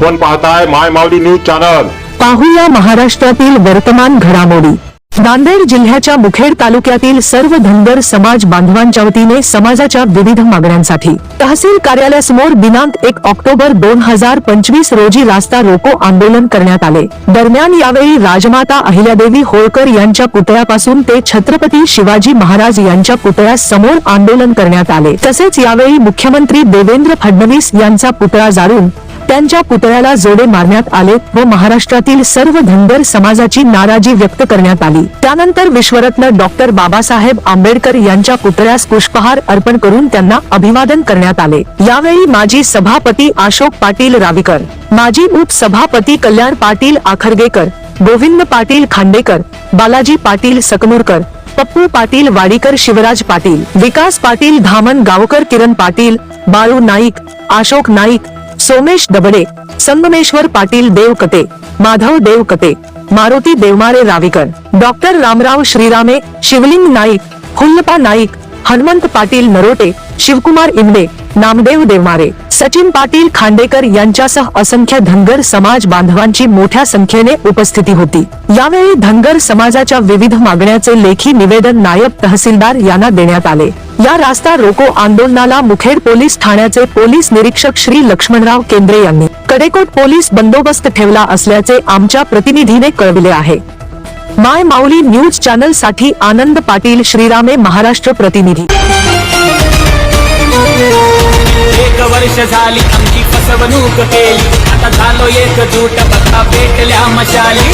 आपण पाहताय माय Mauli news channel. पाहूया महाराष्ट्रातील वर्तमान घडामोडी. नांदेड जिल्ह्याच्या मुखेड तालुक्यातील सर्व धनगर समाज बांधवांच्या वतीने समाजाच्या विविध मागण्यांसाठी. तहसील कार्यालयासमोर दिनांक एक ऑक्टोबर दोन हजार पंचवीस रोजी रास्ता रोको आंदोलन करण्यात आले. दरम्यान यावेळी राजमाता अहिल्यादेवी होळकर यांच्या पुतळ्यापासून ते छत्रपती शिवाजी महाराज यांच्या पुतळ्यासमोर आंदोलन करण्यात आले. तसेच यावेळी मुख्यमंत्री देवेंद्र फडणवीस यांचा पुतळा जाळून त्यांच्या पुतळ्याला जोडे मारण्यात आले व महाराष्ट्रातील सर्व धनगर समाजाची नाराजी व्यक्त करण्यात आली. त्यानंतर विश्वरत्न डॉक्टर बाबासाहेब आंबेडकर यांच्या पुतळ्यास पुष्पहार अर्पण करून त्यांना अभिवादन करण्यात आले. यावेळी माजी सभापती अशोक पाटील रावीकर माजी उपसभापती कल्याण पाटील आखरगेकर गोविंद पाटील खांडेकर बालाजी पाटील सकनूरकर पप्पू पाटील वाडीकर शिवराज पाटील विकास पाटील धामन गावकर किरण पाटील बाळू नाईक अशोक नाईक सोमेश दबडे संगमेश्वर पाटील देवकते माधव देवकते मारुती देवमारे रावीकर डॉक्टर रामराव श्रीरामे शिवलिंग नाईक हुल्लपा नाईक हनुमंत पाटील नरोटे शिवकुमार इंदे नामदेव देवमारे. सचिन पाटील खांडेकर यांच्यासह असंख्य धनगर समाज बांधवांची मोठ्या संख्येने उपस्थिती होती. यावेळी धनगर समाजाच्या विविध मागण्याचे लेखी निवेदन नायब तहसीलदार यांना देण्यात आले. या रास्ता रोको आंदोलनाला मुखेड पोलीस ठाण्याचे पोलीस निरीक्षक श्री लक्ष्मणराव केंद्रे यांनी कडेकोट पोलीस बंदोबस्त ठेवला असल्याचे आमच्या प्रतिनिधीने कळविले आहे. माय माऊली न्यूज चॅनलसाठी आनंद पाटील श्रीरामे महाराष्ट्र प्रतिनिधी. वर्ष झाली आमची फसवणूक केली. आता झालो एकजूट बघा पेटल्या मशाली.